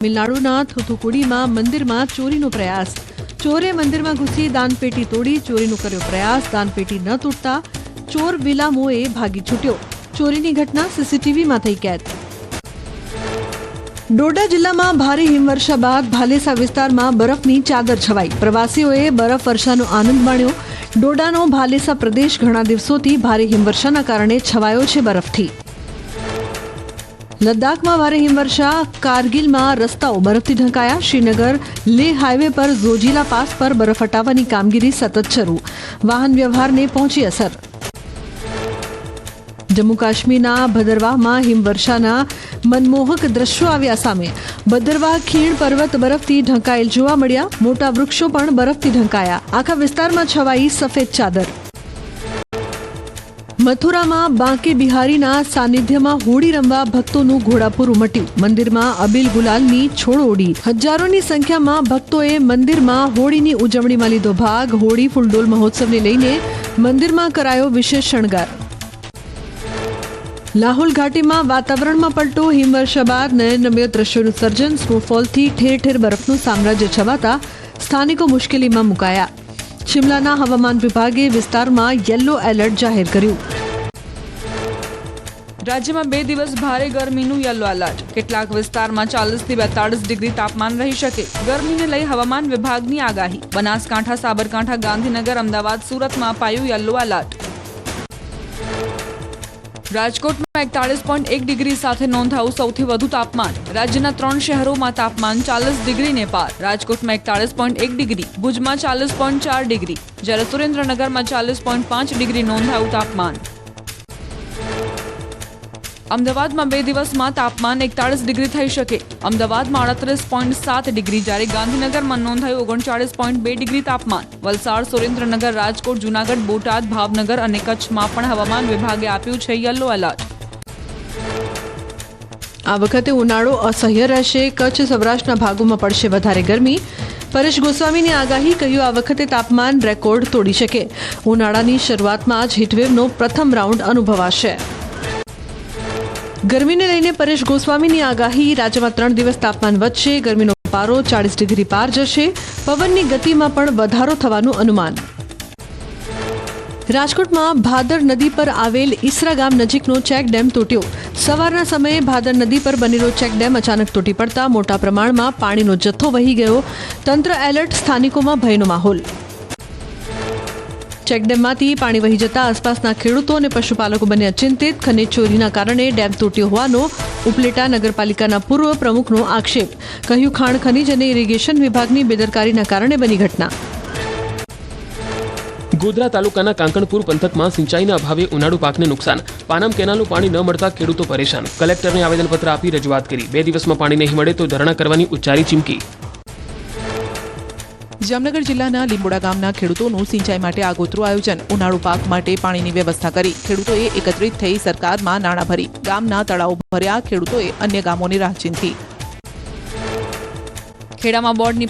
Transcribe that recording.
તમિલનાડુના થુથુકુડીમાં મંદિરમાં ચોરીનો પ્રયાસ. ચોરે મંદિરમાં ઘૂસી દાનપેટી તોડી ચોરીનો કર્યો પ્રયાસ. દાનપેટી ન તૂટતા ચોર વિલામોએ ભાગી છૂટ્યો. ચોરીની ઘટના સીસીટીવીમાં થઈ કેદ. ડોડા જિલ્લામાં ભારે હિમવર્ષા બાદ ભાલેસા વિસ્તારમાં બરફની ચાદર છવાઈ. પ્રવાસીઓએ બરફ વર્ષાનો આનંદ માણ્યો. ડોડાનો ભાલેસા પ્રદેશ ઘણા દિવસોથી ભારે હિમવર્ષાના કારણે છવાયો છે બરફથી. લદ્દાખમાં ભારે હિમવર્ષા, કારગિલમાં રસ્તાઓ બરફથી ઢંકાયા, શ્રીનગર લેહ હાઈવે પર ઝોજીલા પાસ પર બરફ હટાવવાની કામગીરી સતત શરૂ. વાહન વ્યવહારને પહોંચી અસર. જમ્મુ કાશ્મીરના ભદરવાહમાં હિમવર્ષાના મનમોહક દ્રશ્યો આવ્યા સામે. ભદરવાહ ખીણ પર્વત બરફથી ઢંકાયેલ જોવા મળ્યા. મોટા વૃક્ષો પણ બરફથી ઢંકાયા. આખા વિસ્તારમાં છવાઈ સફેદ ચાદર. મથુરામાં બાંકે બિહારીના સાનિધ્યમાં હોળી રમવા ભક્તોનું ઘોડાપુર ઉમટ્યું. મંદિરમાં અબીલ ગુલાલની છોડ ઉડી હજારોની સંખ્યામાં ભક્તોએ મંદિરમાં હોળીની ઉજવણીમાં લીધો ભાગ. હોળી ફૂલડોલ મહોત્સવને લઈને મંદિરમાં કરાયો વિશેષ શણગાર. લાહોલ ઘાટીમાં વાતાવરણમાં પલટો. હિમવર્ષા બાદ નયનરમ્ય દ્રશ્યોનું સર્જન. સ્નોફોલથી ઠેર ઠેર બરફનું સામ્રાજ્ય છવાતા સ્થાનિકો મુશ્કેલીમાં મુકાયા. શિમલાના હવામાન વિભાગે વિસ્તારમાં યલો એલર્ટ જાહેર કર્યું. રાજ્યમાં બે દિવસ ભારે ગરમીનું યલો એલર્ટ. કેટલાક વિસ્તારમાં ચાલીસથી બેતાળીસ ડિગ્રી તાપમાન રહી શકે. ગરમીને લઈ હવામાન વિભાગની આગાહી. બનાસકાંઠા, સાબરકાંઠા, ગાંધીનગર, અમદાવાદ, સુરતમાં અપાયું યલો એલર્ટ. રાજકોટમાં એકતાળીસ પોઈન્ટ એક ડિગ્રી સાથે નોંધાયું સૌથી વધુ તાપમાન. રાજ્યના ત્રણ શહેરોમાં તાપમાન ચાલીસ ડિગ્રીને પાર. રાજકોટમાં એકતાળીસ પોઈન્ટ એક ડિગ્રી, ભુજમાં ચાલીસ પોઈન્ટ ચાર ડિગ્રી, જ્યારે સુરેન્દ્રનગરમાં ચાલીસ પોઈન્ટ પાંચ ડિગ્રી નોંધાયું તાપમાન. અમદાવાદમાં બે દિવસમાં તાપમાન એકતાળીસ ડિગ્રી થઈ શકે. અમદાવાદમાં અડત્રીસ પોઈન્ટ સાત ડિગ્રી જ્યારે ગાંધીનગરમાં નોંધાયું ઓગણચાળીસ પોઈન્ટ બે ડિગ્રી તાપમાન. વલસાડ, સુરેન્દ્રનગર, રાજકોટ, જૂનાગઢ, બોટાદ, ભાવનગર અને કચ્છમાં પણ હવામાન વિભાગે આપ્યું છે યલો એલર્ટ. આ વખતે ઉનાળો અસહ્ય રહેશે. કચ્છ સૌરાષ્ટ્રના ભાગોમાં પડશે વધારે ગરમી. પરેશ ગોસ્વામીની આગાહી કહ્યું, આ વખતે તાપમાન રેકોર્ડ તોડી શકે. ઉનાળાની શરૂઆતમાં જ હીટવેવનો પ્રથમ રાઉન્ડ અનુભવાશે. ગરમીને લઈને પરેશ ગોસ્વામીની આગાહી, રાજ્યમાં ત્રણ દિવસ તાપમાન વધશે, ગરમીનો પારો ચાળીસ ડિગ્રી પાર જશે, પવનની ગતિમાં પણ વધારો થવાનું અનુમાન. રાજકોટમાં ભાદર નદી પર આવેલ ઈસરા ગામ નજીકનો ચેક ડેમ તૂટ્યો. સવારના સમયે ભાદર નદી પર બનેલો ચેક ડેમ અચાનક તૂટી પડતા મોટા પ્રમાણમાં પાણીનો જથ્થો વહી ગયો. તંત્ર એલર્ટ, સ્થાનિકોમાં ભયનો માહોલ. ચેકડેમમાંથી પાણી વહી જતા આસપાસના ખેડૂતો અને પશુપાલકો બને અચિંતિત ખનીજ ચોરીના કારણે ડેમ તૂટ્યો હોવાનો ઉપલેટા નગરપાલિકાના પૂર્વ પ્રમુખનો આક્ષેપ. કહ્યું, ખાણ, ખનીજ અને ઇરિગેશન વિભાગની બેદરકારીના કારણે બની ઘટના. ગોધરા તાલુકાના કાંકણપુર પંથકમાં સિંચાઈના અભાવે ઉનાળુ પાકને નુકસાન. પાનમ કેનાલનું પાણી ન મળતા ખેડૂતો પરેશાન. કલેક્ટરને આવેદનપત્ર આપી રજૂઆત કરી. બે દિવસમાં પાણી નહીં મળે તો ધરણા કરવાની ઉચ્ચારી ચીમકી. જામનગર જિલ્લાના લીંબોડા ગામના ખેડૂતોનું સિંચાઈ માટે આગોતરું આયોજન. ઉનાળુ પાક માટે પાણીની વ્યવસ્થા કરી ખેડૂતોએ એકત્રિત થઈ સરકારમાં નાણાં ભરી. ગામના તળાવો ભર્યા ખેડૂતોએ અન્ય ગામોની રાહ ખેડામાં બોર્ડની